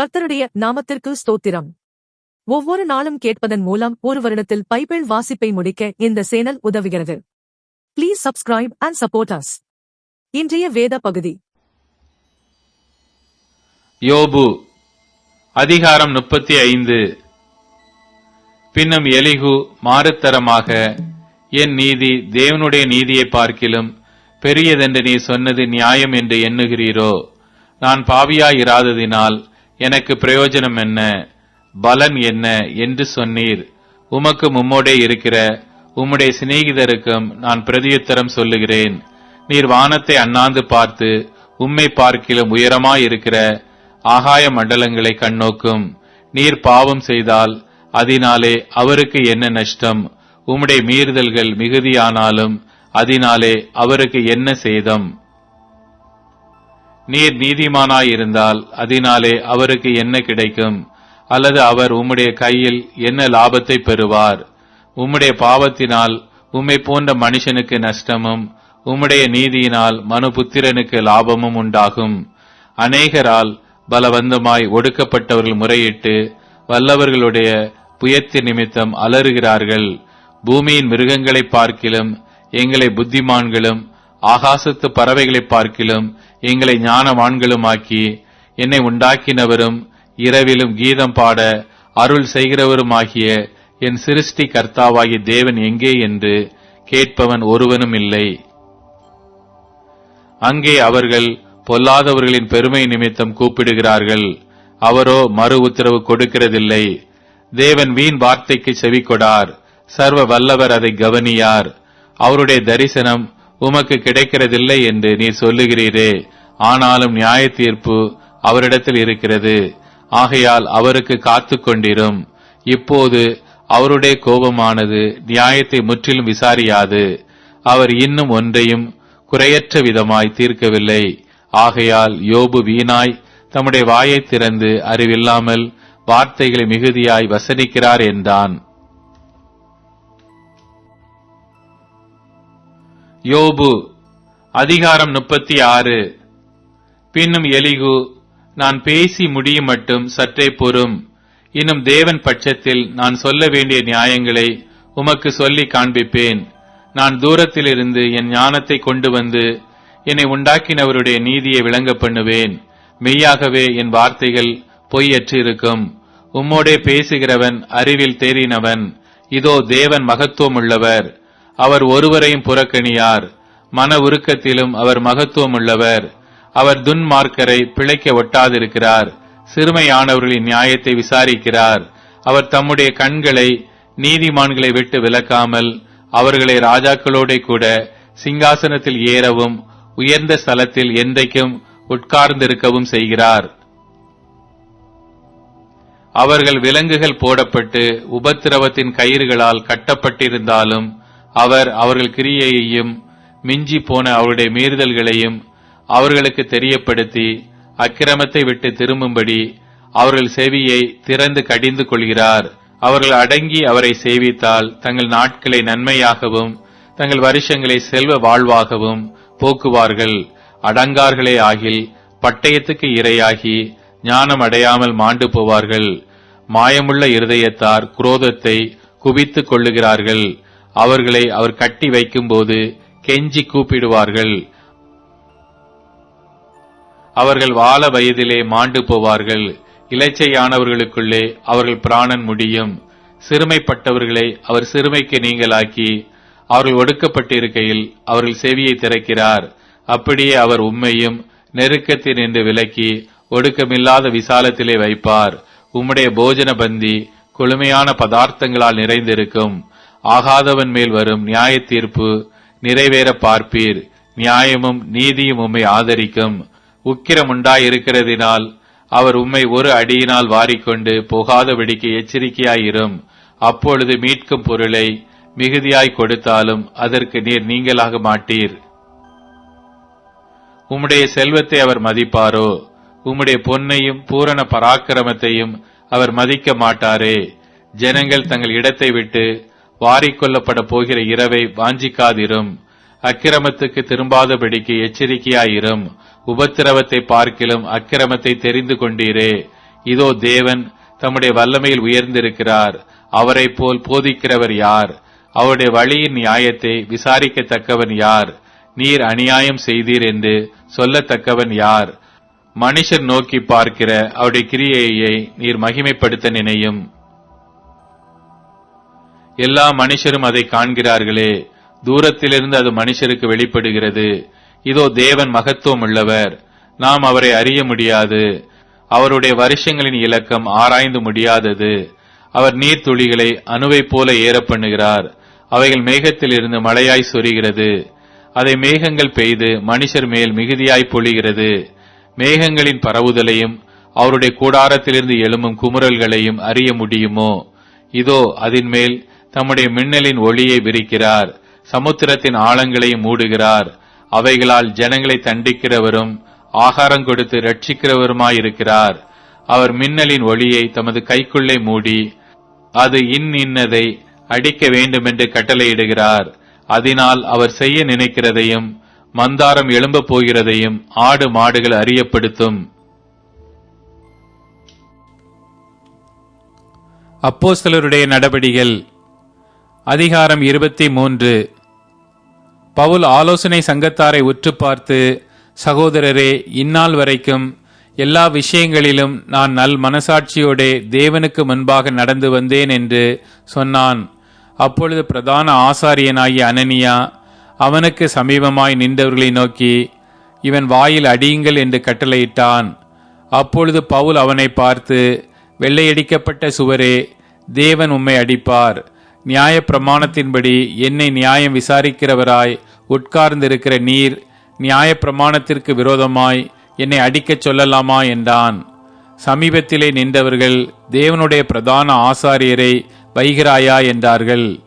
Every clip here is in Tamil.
கர்த்தருடைய நாமத்திற்கு ஸ்தோத்திரம். ஒவ்வொரு நாளும் கேட்பதன் மூலம் ஒரு வருடத்தில் பைபிள் வாசிப்பை முடிக்க இந்த சேனல் உதவுகிறது. Please subscribe and support us இன்றைய வேத பகுதி. யோபு அதிகாரம் முப்பத்தி ஐந்து. பின்னும் எலிகு மாறுத்தரமாக என் நீதி தேவனுடைய நீதியை பார்க்கிலும் பெரியதென்று நீ சொன்னது நியாயம் என்று எண்ணுகிறீரோ? நான் பாவியாயிராததினால் எனக்கு பிரயோஜனம் என்ன? பலன் என்ன என்று சொன்னீர். உமக்கு மும்மோடே இருக்கிற உம்முடைய சிநேகிதருக்கும் நான் பிரதியுத்தரம் சொல்லுகிறேன். நீர் வானத்தை அண்ணாந்து பார்த்து உம்மை பார்க்கிலும் உயரமாயிருக்கிற ஆகாய மண்டலங்களை கண்ணோக்கும். நீர் பாவம் செய்தால் அதனாலே அவருக்கு என்ன நஷ்டம்? உம்முடைய மீறுதல்கள் மிகுதியானாலும் அதனாலே அவருக்கு என்ன சேதம்? நீர் நீதிமானாயிருந்தால் அதனாலே அவருக்கு என்ன கிடைக்கும்? அல்லது அவர் உம்முடைய கையில் என்ன லாபத்தை பெறுவார்? உம்முடைய பாவத்தினால் உம்மை போன்ற மனுஷனுக்கு நஷ்டமும் உம்முடைய நீதியினால் மனுபுத்திரனுக்கு லாபமும் உண்டாகும். அநேகரால் பலவந்தமாய் ஒடுக்கப்பட்டவர்கள் முறையிட்டு வல்லவர்களுடைய புயத்து நிமித்தம் அலறுகிறார்கள். பூமியின் மிருகங்களை பார்க்கிலும் எங்களை புத்திமான்களும் ஆகாசத்து பறவைகளை பார்க்கிலும் எங்களை ஞானவான்களுமாக்கி என்னை உண்டாக்கினவரும் இரவிலும் கீதம் பாட அருள் செய்கிறவருமாகிய என் சிருஷ்டி கர்த்தாவாகிய தேவன் எங்கே என்று கேட்பவன் ஒருவனும் இல்லை. அங்கே அவர்கள் பொல்லாதவர்களின் பெருமை நிமித்தம் கூப்பிடுகிறார்கள். அவரோ மறு உத்தரவு கொடுக்கிறதில்லை. தேவன் வீண் வார்த்தைக்கு செவிக்கொடார் சர்வ வல்லவர் அதை கவனியார். அவருடைய தரிசனம் உமக்கு கிடைக்கிறதில்லை என்று நீ சொல்லுகிறீரே. ஆனாலும் நியாய தீர்ப்பு அவரிடத்தில் இருக்கிறது. ஆகையால் அவருக்கு காத்து கொண்டிரும். இப்போது அவருடைய கோபமானது நியாயத்தை முற்றிலும் விசாரியாது. அவர் இன்னும் ஒன்றையும் குறையற்ற விதமாய் தீர்க்கவில்லை. ஆகையால் யோபு வீணாய் தம்முடைய வாயை திறந்து அறிவில்லாமல் வார்த்தைகளை மிகுதியாய் வசனிக்கிறார் என்றான். யோபு அதிகாரம் முப்பத்தி ஆறு. பின்னும் எலிகு நான் பேசி முடியும் மட்டும் சற்றே பொறும். இன்னும் தேவன் பட்சத்தில் நான் சொல்ல வேண்டிய நியாயங்களை உமக்கு சொல்லி காண்பிப்பேன். நான் தூரத்திலிருந்து என் ஞானத்தை கொண்டு வந்து என்னை உண்டாக்கினவருடைய நீதியை விளங்க பண்ணுவேன். மெய்யாகவே என் வார்த்தைகள் பொய்யற்று இருக்கும் உம்மோடே பேசுகிறவன் அறிவில் தேறினவன். இதோ தேவன் மகத்துவம் உள்ளவர் அவர் ஒருவரையும் புறக்கணியார். மன உருக்கத்திலும் அவர் மகத்துவம் உள்ளவர் அவர் துன்மார்க்கரை பிழைக்க ஒட்டாதிருக்கிறார். சிறுமையானவர்களின் நியாயத்தை விசாரிக்கிறார். அவர் தம்முடைய கண்களை நீதிமான்களை விட்டு விலக்காமல் அவர்களை ராஜாக்களோட கூட சிங்காசனத்தில் ஏறவும் உயர்ந்த ஸ்தலத்தில் என்றைக்கும் உட்கார்ந்திருக்கவும் செய்கிறார். அவர்கள் விலங்குகள் போடப்பட்டு உபத்திரவத்தின் கயிறுகளால் கட்டப்பட்டிருந்தாலும் அவர் அவர்கள் கிரியையையும் மிஞ்சி போன அவருடைய மீறுதல்களையும் அவர்களுக்கு தெரியப்படுத்தி அக்கிரமத்தை விட்டு திரும்பும்படி அவர்கள் செவியை திறந்து கடிந்து கொள்கிறார். அவர்கள் அடங்கி அவரை சேவித்தால் தங்கள் நாட்களை நன்மையாகவும் தங்கள் வருஷங்களை செல்வ வாழ்வாகவும் போக்குவார்கள். அடங்கார்களே ஆகில் பட்டயத்துக்கு இரையாகி ஞானம் அடையாமல் மாண்டு போவார்கள். மாயமுள்ள இருதயத்தார் குரோதத்தை குவித்துக் கொள்ளுகிறார்கள். அவர்களை அவர் கட்டி வைக்கும்போது கெஞ்சி கூப்பிடுவார்கள். அவர்கள் வாழ வயதிலே மாண்டு போவார்கள். இலச்சையானவர்களுக்குள்ளே அவர்கள் பிராணன் முடியும். சிறுமைப்பட்டவர்களை அவர் சிறுமைக்கு நீங்களாக்கி அவர்கள் ஒடுக்கப்பட்டிருக்கையில் அவர்கள் செவியை திறக்கிறார். அப்படியே அவர் உண்மையும் நெருக்கத்தில் நின்று விலக்கி ஒடுக்கமில்லாத விசாலத்திலே வைப்பார். உம்முடைய போஜன பந்தி குளுமையான பதார்த்தங்களால் நிறைந்திருக்கும். ஆகாதவன் மேல் வரும் நியாய தீர்ப்பு நிறைவேற பார்ப்பீர். நியாயமும் நீதியும் உம்மை ஆதரிக்கும். உக்கிரமுண்டாயிருக்கிறதினால் அவர் உம்மை ஒரு அடியினால் வாரிக்கொண்டு போகாதபடிக்கு எச்சரிக்கையாயிரும். அப்பொழுது மீட்கும் பொருளை மிகுதியாய் கொடுத்தாலும் அதற்கு நீர் நீங்களாக மாட்டீர். உம்முடைய செல்வத்தை அவர் மதிப்பாரோ? உம்முடைய பொன்னையும் பூரண பராக்கிரமத்தையும் அவர் மதிக்க மாட்டாரே. ஜனங்கள் தங்கள் இடத்தை விட்டு வாரிக்கொள்ளப்பட போகிற இரவை வாஞ்சிக்காதிரும். அக்கிரமத்துக்கு திரும்பாதபடிக்கு எச்சரிக்கையாயிரும். உபத்திரவத்தை பார்க்கிலும் அக்கிரமத்தை தெரிந்து கொண்டீரே. இதோ தேவன் தம்முடைய வல்லமையில் உயர்ந்திருக்கிறார். அவரைப் போல் போதிக்கிறவர் யார்? அவருடைய வழியின் நியாயத்தை விசாரிக்கத்தக்கவன் யார்? நீர் அநியாயம் செய்தீர் என்று சொல்லத்தக்கவன் யார்? மனுஷர் நோக்கி பார்க்கிற அவருடைய கிரியையை நீர் மகிமைப்படுத்த நினையும். எல்லா மனுஷரும் அதை காண்கிறார்களே. தூரத்திலிருந்து அது மனுஷருக்கு வெளிப்படுகிறது. இதோ தேவன் மகத்துவம் உள்ளவர் நாம் அவரை அறிய முடியாது. அவருடைய வருஷங்களின் இலக்கம் ஆராய்ந்து முடியாதது. அவர் நீர்த்துளிகளை அணுவை போல ஏற பண்ணுகிறார். அவைகள் மேகத்திலிருந்து மழையாய் சொரிகிறது. அதை மேகங்கள் பெய்து மனுஷர் மேல் மிகுதியாய் பொழிகிறது. மேகங்களின் பரவுதலையும் அவருடைய கூடாரத்திலிருந்து எழும்பும் குமுறல்களையும் அறிய முடியுமோ? இதோ அதன் மேல் தம்முடைய மின்னலின் ஒளியை விரிக்கிறார். சமுத்திரத்தின் ஆழங்களையும் மூடுகிறார். அவைகளால் ஜனங்களை தண்டிக்கிறவரும் ஆகாரம் கொடுத்து ரட்சிக்கிறவருமாயிருக்கிறார் அவர் மின்னலின் ஒளியை தமது கைக்குள்ளே மூடி அது இன் இன்னதை அடிக்க வேண்டுமென்று கட்டளையிடுகிறார். அதனால் அவர் செய்ய நினைக்கிறதையும் மந்தாரம் எழும்ப போகிறதையும் ஆடு மாடுகள் அறியப்படுத்தும். அப்போஸ்தலருடைய நடபடிகள் அதிகாரம் இருபத்தி மூன்று பவுல் ஆலோசனை சங்கத்தாரை உற்று பார்த்து சகோதரரே இந்நாள் வரைக்கும் எல்லா விஷயங்களிலும் நான் நல் மனசாட்சியோடே தேவனுக்கு முன்பாக நடந்து வந்தேன் என்று சொன்னான். அப்பொழுது பிரதான ஆசாரியனாகிய அனனியா அவனுக்கு சமீபமாய் நின்றவர்களை நோக்கி இவன் வாயில் அடியுங்கள் என்று கட்டளையிட்டான். அப்பொழுது பவுல் அவனை பார்த்து வெள்ளையடிக்கப்பட்ட சுவரே தேவன் உம்மை அடிப்பார். நியாய பிரமாணத்தின்படி என்னை நியாயம் விசாரிக்கிறவராய் உட்கார்ந்திருக்கிற நீர் நியாய பிரமாணத்திற்கு விரோதமாய் என்னை அடிக்கச் சொல்லலாமா என்றான். சமீபத்திலே நின்றவர்கள் தேவனுடைய பிரதான ஆசாரியரை வைகிறாயா என்றார்கள்.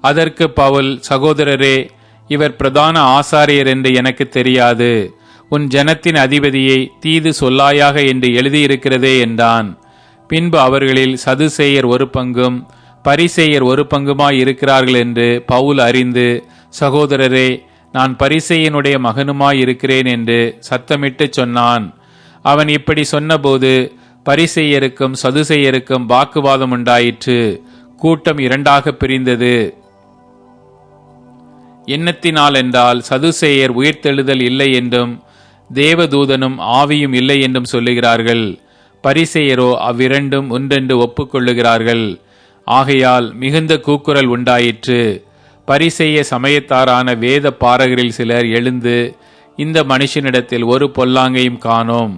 அதற்கு பவுல் சகோதரரே இவர் பிரதான ஆசாரியர் என்று எனக்கு தெரியாது. உன் ஜனத்தின் அதிபதியை தீது சொல்லாயாக என்று எழுதியிருக்கிறதே என்றான். பின்பு அவர்களில் சதுசேயர் ஒரு பங்கும் பரிசேயர் ஒரு பங்குமாய் இருக்கிறார்கள் என்று பவுல் அறிந்து சகோதரரே நான் பரிசேயனுடைய மகனுமாய் இருக்கிறேன் என்று சத்தமிட்டு சொன்னான். அவன் இப்படி சொன்னபோது பரிசெய்யருக்கும் சதுசேயருக்கும் வாக்குவாதம் உண்டாயிற்று. கூட்டம் இரண்டாக பிரிந்தது. எண்ணத்தினால் என்றால் சதுசேயர் உயிர்த்தெழுதல் இல்லை என்றும் தேவதூதனும் ஆவியும் இல்லை என்றும் சொல்லுகிறார்கள். பரிசெயரோ அவ்விரண்டும் ஒன்றென்று ஒப்புக்கொள்ளுகிறார்கள். ஆகையால் மிகுந்த கூக்குரல் உண்டாயிற்று. பரிசெய்ய சமயத்தாரான வேத பாரகரில் சிலர் எழுந்து இந்த மனுஷனிடத்தில் ஒரு பொல்லாங்கையும் காணோம்.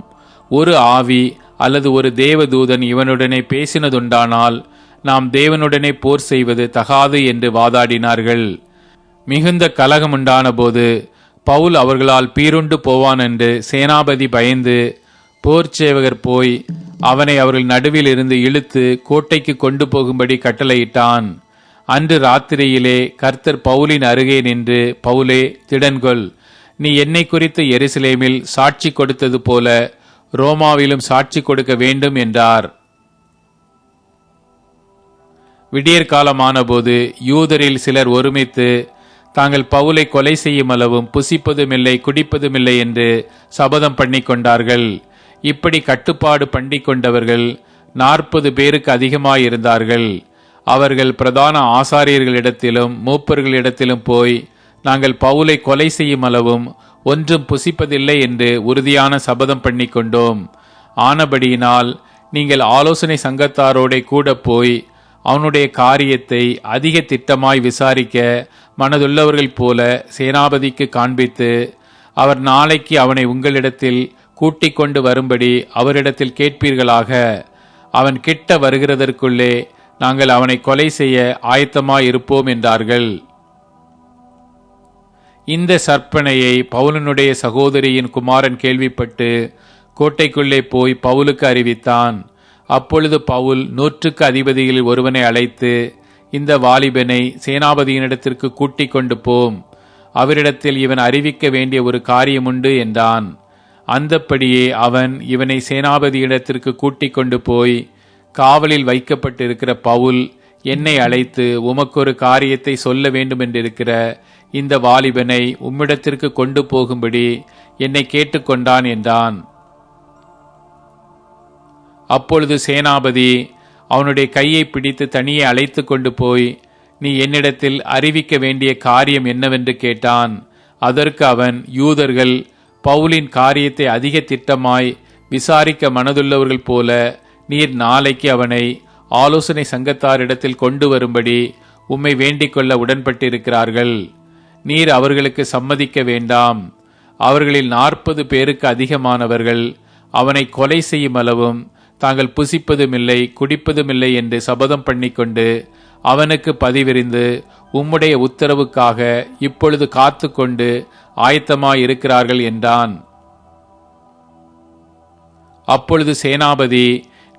ஒரு ஆவி அல்லது ஒரு தேவதூதன் இவனுடனே பேசினதுண்டானால் நாம் தேவனுடனே போர் செய்வது தகாது என்று வாதாடினார்கள். மிகுந்த கலகம் உண்டான போது பவுல் அவர்களால் பீருண்டு போவான் என்று சேனாபதி பயந்து போர் சேவகர் போய் அவனை அவர்கள் நடுவில் இருந்து இழுத்து கோட்டைக்கு கொண்டு போகும்படி கட்டளையிட்டான். அன்று ராத்திரியிலே கர்த்தர் பவுலின் அருகே நின்று பவுலே திடன்கொள். நீ என்னை குறித்து எருசலேமில் சாட்சி கொடுத்தது போல ரோமாவிலும் சாட்சி கொடுக்க வேண்டும் என்றார். விடியற்காலமானபோது யூதரில் சிலர் ஒருமித்து தாங்கள் பவுலை கொலை செய்யும் அளவும் புசிப்பதுமில்லை குடிப்பதுமில்லை என்று சபதம் பண்ணி கொண்டார்கள் இப்படி கட்டுப்பாடு பண்ணி கொண்டவர்கள் நாற்பது பேருக்கு அதிகமாயிருந்தார்கள். அவர்கள் பிரதான ஆசாரியர்களிடத்திலும் மூப்பர்களிடத்திலும் போய் நாங்கள் பவுலை கொலை செய்யும் அளவும் ஒன்றும் புசிப்பதில்லை என்று உறுதியான சபதம் பண்ணி கொண்டோம் ஆனபடியினால் நீங்கள் ஆலோசனை சங்கத்தாரோட கூட போய் அவனுடைய காரியத்தை அதிக திட்டமாய் விசாரிக்க மனதுள்ளவர்கள் போல சேனாபதிக்கு காண்பித்து அவர் நாளைக்கு அவனை உங்களிடத்தில் கூட்டிக் கொண்டு வரும்படி அவரிடத்தில் கேட்பீர்களாக அவன் கிட்ட வருகிறதற்குள்ளே நாங்கள் அவனை கொலை செய்ய ஆயத்தமாயிருப்போம் என்றார்கள். இந்த சற்பனையை பவுலனுடைய சகோதரியின் குமாரன் கேள்விப்பட்டு கோட்டைக்குள்ளே போய் பவுலுக்கு அறிவித்தான். அப்பொழுது பவுல் நூற்றுக்கு அதிபதிகளில் ஒருவனை அழைத்து இந்த வாலிபனை சேனாபதியினிடத்திற்கு கூட்டிக் கொண்டு போம். அவரிடத்தில் இவன் அறிவிக்க வேண்டிய ஒரு காரியமுண்டு என்றான். அந்தப்படியே அவன் இவனை சேனாபதியிடத்திற்கு கூட்டிக் கொண்டு போய் காவலில் வைக்கப்பட்டிருக்கிற பவுல் என்னை அழைத்து உமக்கொரு காரியத்தை சொல்ல வேண்டுமென்றிருக்கிற இந்த வாலிபனை உம்மிடத்திற்கு கொண்டு போகும்படி என்னை கேட்டுக்கொண்டான் என்றான். அப்பொழுது சேனாபதி அவனுடைய கையை பிடித்து தனியே அழைத்து கொண்டு போய் நீ என்னிடத்தில் அறிவிக்க வேண்டிய காரியம் என்னவென்று கேட்டான். அதற்கு அவன் யூதர்கள் பவுலின் காரியத்தை அதிக திட்டமாய் விசாரிக்க மனதுள்ளவர்கள் போல நீர் நாளைக்கு அவனை ஆலோசனை சங்கத்தாரிடத்தில் கொண்டு வரும்படி உம்மை வேண்டிக் கொள்ள உடன்பட்டிருக்கிறார்கள். நீர் அவர்களுக்கு சம்மதிக்க வேண்டாம். அவர்களில் நாற்பது பேருக்கு அதிகமானவர்கள் அவனை கொலை செய்யும் அளவும் தாங்கள் புசிப்பதுமில்லை குடிப்பதுமில்லை என்று சபதம் பண்ணிக்கொண்டு அவனுக்கு பதிவிரிந்து உம்முடைய உத்தரவுக்காக இப்பொழுது காத்து கொண்டு ஆயத்தமாய் இருக்கிறார்கள் என்றான். அப்பொழுது சேனாபதி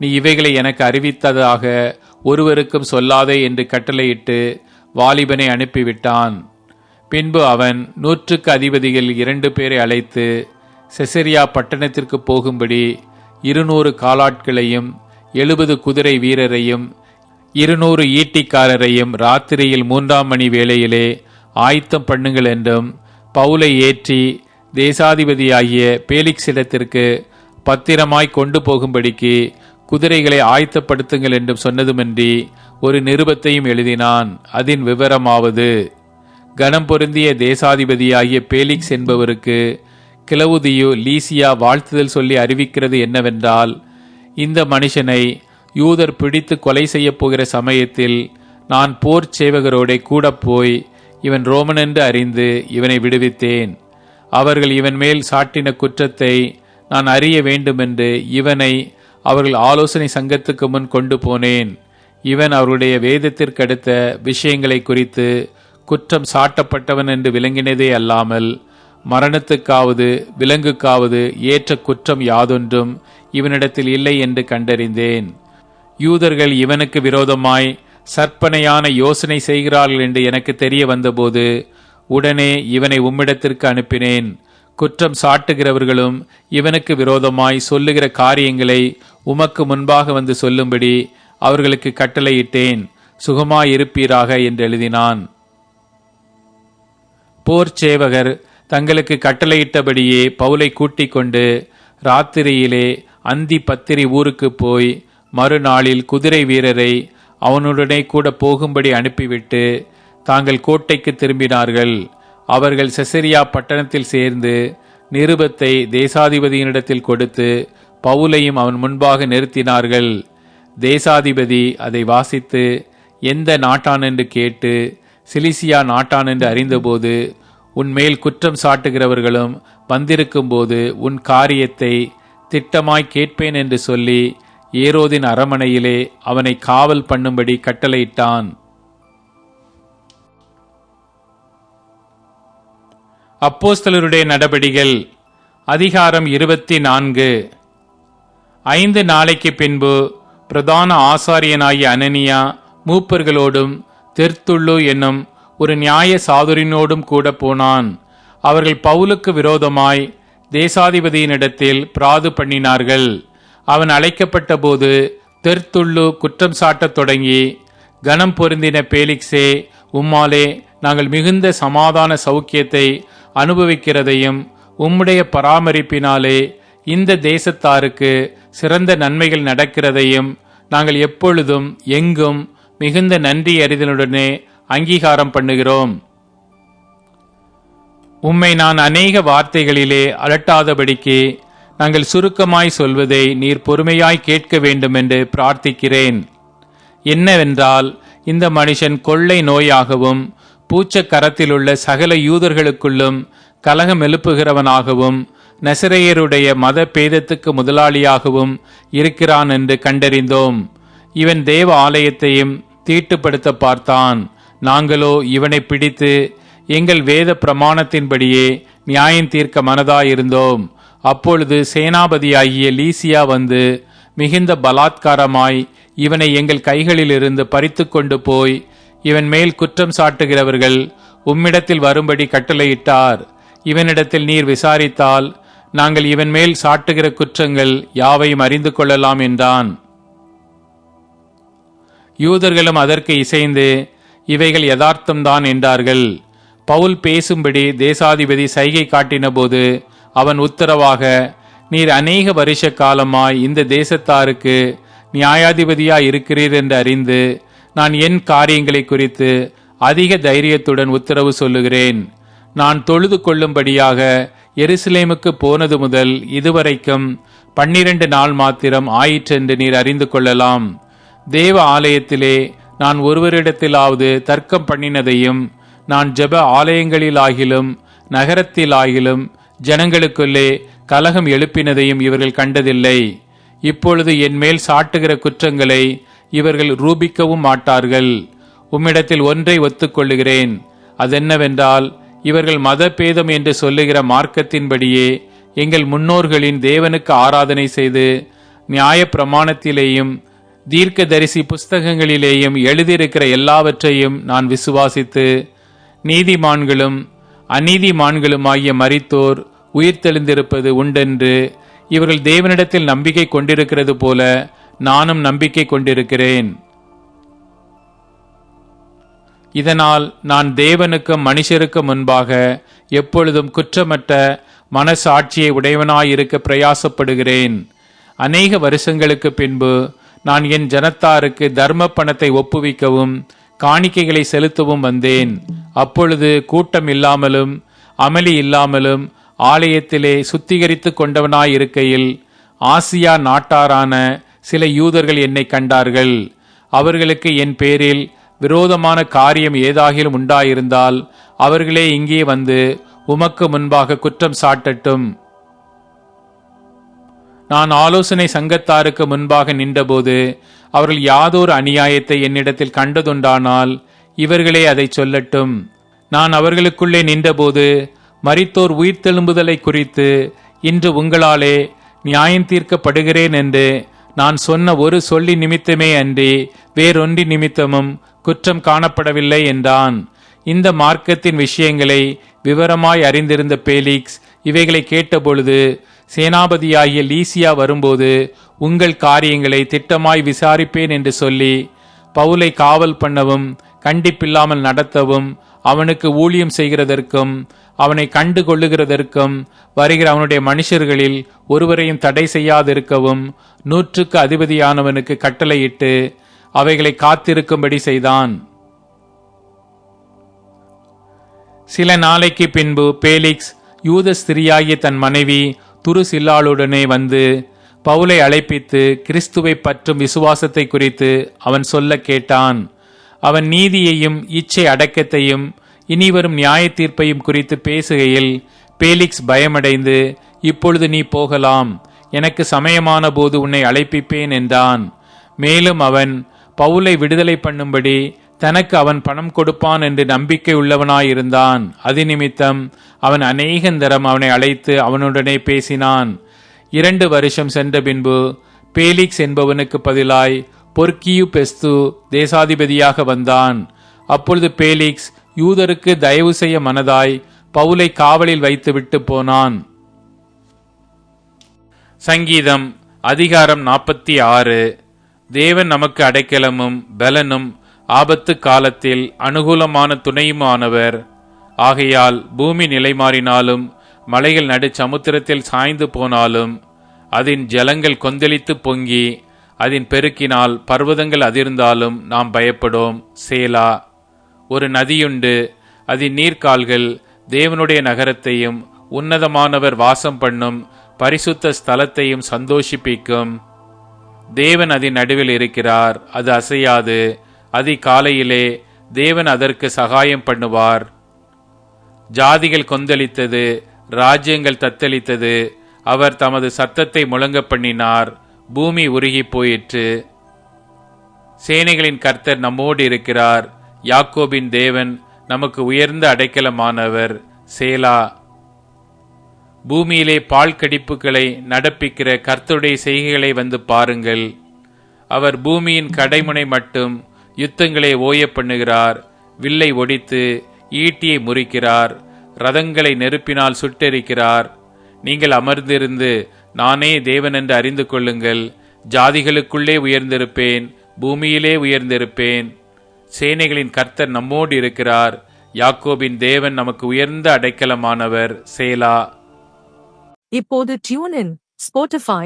நீ இவைகளை எனக்கு அறிவித்ததாக ஒருவருக்கும் சொல்லாதே என்று கட்டளையிட்டு வாலிபனை அனுப்பிவிட்டான். பின்பு அவன் நூற்றுக்கு அதிபதிகள் இரண்டு பேரை அழைத்து செசரியா பட்டணத்திற்கு போகும்படி இருநூறு காலாட்களையும் எழுபது குதிரை வீரரையும் இருநூறு ஈட்டிக்காரரையும் ராத்திரியில் மூன்றாம் மணி வேளையிலே ஆயத்தம் பண்ணுங்கள் என்றும் பவுலை ஏற்றி தேசாதிபதியாகிய பேலிக்ஸிடத்திற்கு பத்திரமாய் கொண்டு போகும்படிக்கு குதிரைகளை ஆயத்தப்படுத்துங்கள் என்றும் சொன்னதுமின்றி ஒரு நிருபத்தையும் எழுதினான். அதன் விவரமாவது கனம் பொருந்திய தேசாதிபதியாகிய பேலிக்ஸ் என்பவருக்கு கிளவுதியு லீசியா வாழ்த்துதல் சொல்லி அறிவிக்கிறது என்னவென்றால் இந்த மனுஷனை யூதர் பிடித்து கொலை செய்யப் போகிற சமயத்தில் நான் போர் சேவகரோட கூட போய் இவன் ரோமன் என்று அறிந்து இவனை விடுவித்தேன். அவர்கள் இவன் மேல் சாட்டின குற்றத்தை நான் அறிய வேண்டுமென்று இவனை அவர்கள் ஆலோசனை சங்கத்துக்கு முன் கொண்டு போனேன். இவன் அவருடைய வேதத்திற்கடுத்த விஷயங்களை குறித்து குற்றம் சாட்டப்பட்டவன் என்று விளங்கினதே அல்லாமல் மரணத்துக்காவது விலங்குக்காவது ஏற்ற குற்றம் யாதொன்றும் இவனிடத்தில் இல்லை என்று கண்டறிந்தேன். யூதர்கள் இவனுக்கு விரோதமாய் சற்பனையான யோசனை செய்கிறார்கள் என்று எனக்கு தெரிய வந்தபோது உடனே இவனை உம்மிடத்திற்கு அனுப்பினேன். குற்றம் சாட்டுகிறவர்களும் இவனுக்கு விரோதமாய் சொல்லுகிற காரியங்களை உமக்கு முன்பாக வந்து சொல்லும்படி அவர்களுக்கு கட்டளையிட்டேன். சுகமாயிருப்பீராக என்று எழுதினான். போர் சேவகர் தங்களுக்கு கட்டளையிட்டபடியே பவுலை கூட்டிக் கொண்டு ராத்திரியிலே அந்தி பத்திரி ஊருக்கு போய் மறுநாளில் குதிரை வீரரை அவனுடனே கூட போகும்படி அனுப்பிவிட்டு தாங்கள் கோட்டைக்கு திரும்பினார்கள். அவர்கள் செசரியா பட்டணத்தில் சேர்ந்து நிருபத்தை தேசாதிபதியினிடத்தில் கொடுத்து பவுலையும் அவன் முன்பாக நிறுத்தினார்கள். தேசாதிபதி அதை வாசித்து எந்த நாட்டான் என்று கேட்டு சிலிசியா நாட்டான் என்று அறிந்தபோது உன்மேல் குற்றம் சாட்டுகிறவர்களும் வந்திருக்கும்போது உன் காரியத்தை திட்டமாய் கேட்பேன் என்று சொல்லி ஏரோதின் அரமனையிலே அவனை காவல் பண்ணும்படி கட்டளையிட்டான். அப்போஸ்தலருடைய நடபடிகள் அதிகாரம் இருபத்தி நான்கு ஐந்து நாளைக்கு பின்பு பிரதான ஆசாரியனாகிய அனனியா மூப்பர்களோடும் தெர்த்துள்ளு என்னும் ஒரு நியாய சாதுரினோடும் கூட போனான். அவர்கள் பவுலுக்கு விரோதமாய் தேசாதிபதியினிடத்தில் பிராது பண்ணினார்கள். அவன் அழைக்கப்பட்ட போது தெர்த்துள்ளு குற்றம் சாட்டத் தொடங்கி கனம் பொருந்தின பேலிக்ஸே உம்மாலே நாங்கள் மிகுந்த சமாதான சௌக்கியத்தை அனுபவிக்கிறதையும் உம்முடைய பராமரிப்பினாலே இந்த தேசத்தாருக்கு சிறந்த நன்மைகள் நடக்கிறதையும் நாங்கள் எப்பொழுதும் எங்கும் மிகுந்த நன்றி அறிதலுடனே அங்கீகாரம் பண்ணுகிறோம். உம்மை நான் அநேக வார்த்தைகளிலே அலட்டாதபடிக்கு நாங்கள் சுருக்கமாய் சொல்வதை நீர் பொறுமையாய் கேட்க வேண்டும் என்று பிரார்த்திக்கிறேன். என்னவென்றால் இந்த மனுஷன் கொள்ளை நோயாகவும் பூச்சக்கரத்திலுள்ள சகல யூதர்களுக்குள்ளும் கலகம் எழுப்புகிறவனாகவும் நசிரையருடைய மத பேதத்துக்கு முதலாளியாகவும் இருக்கிறான் என்று கண்டறிந்தோம். இவன் தேவ ஆலயத்தையும் தீட்டுப்படுத்த பார்த்தான். நாங்களோ இவனை பிடித்து எங்கள் வேத பிரமாணத்தின்படியே நியாயம் தீர்க்க மனதாயிருந்தோம். அப்பொழுது சேனாபதியாகிய லீசியா வந்து மிகுந்த பலாத்காரமாய் இவனை எங்கள் கைகளிலிருந்து பறித்து கொண்டு போய் இவன் மேல் குற்றம் சாட்டுகிறவர்கள் உம்மிடத்தில் வரும்படி கட்டளையிட்டார். இவனிடத்தில் நீர் விசாரித்தால் நாங்கள் இவன் மேல் சாட்டுகிற குற்றங்கள் யாவையும் அறிந்து கொள்ளலாம் என்றான். யூதர்களும் அதற்கு இசைந்து இவைகள் யதார்த்தம்தான் என்றார்கள். பவுல் பேசும்படி தேசாதிபதி சைகை காட்டினபோது அவன் உத்தரவாக நீர் அநேக வருஷ காலமாய் இந்த தேசத்தாருக்கு நியாயாதிபதியாய் இருக்கிறீர் என்று அறிந்து நான் என் காரியங்களை குறித்து அதிக தைரியத்துடன் உத்தரவு சொல்லுகிறேன். நான் தொழுது கொள்ளும்படியாக எருசலேமுக்கு போனது முதல் இதுவரைக்கும் பன்னிரண்டு நாள் மாத்திரம் ஆயிற்றென்று நீர் அறிந்து கொள்ளலாம். தேவ ஆலயத்திலே நான் ஒருவரிடத்திலாவது தர்க்கம் பண்ணினதையும் நான் ஜெப ஆலயங்களிலாகிலும் நகரத்திலாகிலும் ஜனங்களுக்குள்ளே கலகம் எழுப்பினதையும் இவர்கள் கண்டதில்லை. இப்பொழுது என் மேல் சாட்டுகிற குற்றங்களை இவர்கள் ரூபிக்கவும் மாட்டார்கள். உம்மிடத்தில் ஒன்றை ஒத்துக்கொள்ளுகிறேன். அதென்னவென்றால் இவர்கள் மதபேதம் என்று சொல்லுகிற மார்க்கத்தின்படியே எங்கள் முன்னோர்களின் தேவனுக்கு ஆராதனை செய்து நியாய பிரமாணத்திலேயும் தீர்க்கதரிசி புஸ்தகங்களிலேயும் எழுதியிருக்கிற எல்லாவற்றையும் நான் விசுவாசித்து நீதிமான்களும் அநீதிமான்களுமாகிய மரித்தோர் உயிர்த்தெழுந்திருப்பது உண்டென்று இவர்கள் தேவனிடத்தில் நம்பிக்கை கொண்டிருக்கிறது போல நானும் நம்பிக்கை கொண்டிருக்கிறேன். இதனால் நான் தேவனுக்கும் மனுஷருக்கும் முன்பாக எப்பொழுதும் குற்றமற்ற மனசாட்சியை உடையவனாயிருக்க பிரயாசப்படுகிறேன். அநேக வருஷங்களுக்கு பின்பு நான் என் ஜனத்தாருக்கு தர்ம பணத்தை ஒப்புவிக்கவும் காணிக்கைகளை செலுத்தவும் வந்தேன். அப்பொழுது கூட்டம் இல்லாமலும் அமளி இல்லாமலும் ஆலயத்திலே சுத்திகரித்து கொண்டவனாயிருக்கையில் ஆசியா நாட்டாரான சில யூதர்கள் என்னை கண்டார்கள். அவர்களுக்கு என் பேரில் விரோதமான காரியம் ஏதாகிலும் உண்டாயிருந்தால் அவர்களே இங்கே வந்து உமக்கு முன்பாக குற்றம் சாட்டட்டும். நான் ஆலோசனை சங்கத்தாருக்கு முன்பாக நின்றபோது அவர்கள் யாதொரு அநியாயத்தை என்னிடத்தில் கண்டதுண்டானால் இவர்களே அதை சொல்லட்டும். நான் அவர்களுக்குள்ளே நின்றபோது மறித்தோர் உயிர்த்தெழும்புதலை குறித்து இன்று உங்களாலே நியாயம் தீர்க்கப்படுகிறேன் என்று நான் சொன்ன ஒரு சொல்லி நிமித்தமே அன்றி வேறொன்றி நிமித்தமும் குற்றம் காணப்படவில்லை என்றான். இந்த மார்க்கத்தின் விஷயங்களை விவரமாய் அறிந்திருந்த பேலிக்ஸ் இவைகளை கேட்டபொழுது சேனாபதியாகிய லீசியா வரும்போது உங்கள் காரியங்களை திட்டமாய் விசாரிப்பேன் என்று சொல்லி பவுலை காவல் பண்ணவும் கண்டிப்பில்லாமல் நடத்தவும் அவனுக்கு ஊழியம் செய்கிறதற்கும் அவனை கண்டு கொள்ளுகிறதற்கும் வருகிற அவனுடைய மனுஷர்களில் ஒருவரையும் தடை செய்யாதிருக்கவும் நூற்றுக்கு அதிபதியானவனுக்கு கட்டளையிட்டு அவைகளை காத்திருக்கும்படி செய்தான். சில நாளைக்கு பின்பு பேலிக்ஸ் யூத ஸ்திரியாகிய தன் மனைவி துருசில்லாளுடனே வந்து பவுலை அழைப்பித்து கிறிஸ்துவை பற்றும் விசுவாசத்தை குறித்து அவன் சொல்ல கேட்டான். அவன் நீதியையும் இச்சை அடக்கத்தையும் இனிவரும் நியாய தீர்ப்பையும் குறித்து பேசுகையில் பேலிக்ஸ் பயமடைந்து இப்பொழுது நீ போகலாம். எனக்கு சமயமான போது உன்னை அழைப்பிப்பேன் என்றான். மேலும் அவன் பவுலை விடுதலை பண்ணும்படி தனக்கு அவன் பணம் கொடுப்பான் என்று நம்பிக்கை உள்ளவனாயிருந்தான். அது நிமித்தம் அவன் அநேகந்தரம் அவனை அழைத்து அவனுடனே பேசினான். இரண்டு வருஷம் சென்ற பின்பு பேலிக்ஸ் என்பவனுக்கு பதிலாய் பொர்க்கியு பெஸ்து தேசாதிபதியாக வந்தான். அப்பொழுது பேலிக்ஸ் யூதருக்கு தயவு செய்ய மனதாய் பவுலை காவலில் வைத்துவிட்டு போனான். சங்கீதம் அதிகாரம் நாற்பத்தி ஆறு. தேவன் நமக்கு அடைக்கலமும் பலனும் ஆபத்து காலத்தில் அனுகூலமான துணையுமானவர். ஆகையால் பூமி நிலை மாறினாலும் மலைகள் நடு சமுத்திரத்தில் சாய்ந்து போனாலும் அதன் ஜலங்கள் கொந்தளித்து பொங்கி அதன் பெருக்கினால் பர்வதங்கள் அதிர்ந்தாலும் நாம் பயப்படோம். சேலா ஒரு நதியுண்டு அதன் நீர்க்கால்கள் தேவனுடைய நகரத்தையும் உன்னதமானவர் வாசம் பண்ணும் பரிசுத்த ஸ்தலத்தையும் சந்தோஷிப்பிக்கும். தேவன் அதன் நடுவில் இருக்கிறார் அது அசையாது அதி காலையிலே தேவன் அதற்கு சகாயம் பண்ணுவார். ஜாதிகள் கொந்தளித்தது ராஜ்யங்கள் தத்தளித்தது அவர் தமது சத்தத்தை முழங்க பண்ணினார் பூமி உருகி போயிற்று. சேனைகளின் கர்த்தர் நம்மோடு இருக்கிறார் யாக்கோபின் தேவன் நமக்கு உயர்ந்த அடைக்கலமானவர் சேலா. பூமியிலே பால் கடிப்புகளை நடப்பிக்கிற கர்த்தருடைய செய்கைகளை வந்து பாருங்கள். அவர் பூமியின் கடைமுனை மட்டும் யுத்தங்களை ஓய பண்ணுகிறார். வில்லை ஒடித்து ஈட்டியை முறிக்கிறார். ரதங்களை நெருப்பினால் சுட்டெரிக்கிறார். நீங்கள் அமர்ந்திருந்து நானே தேவன் என்று அறிந்து கொள்ளுங்கள். ஜாதிகளுக்குள்ளே உயர்ந்திருப்பேன் பூமியிலே உயர்ந்திருப்பேன். சேனைகளின் கர்த்தர் நம்மோடு இருக்கிறார். யாக்கோபின் தேவன் நமக்கு உயர்ந்த அடைக்கலமானவர். சேலா. இப்போது டியூன் ஸ்போட்டிஃபை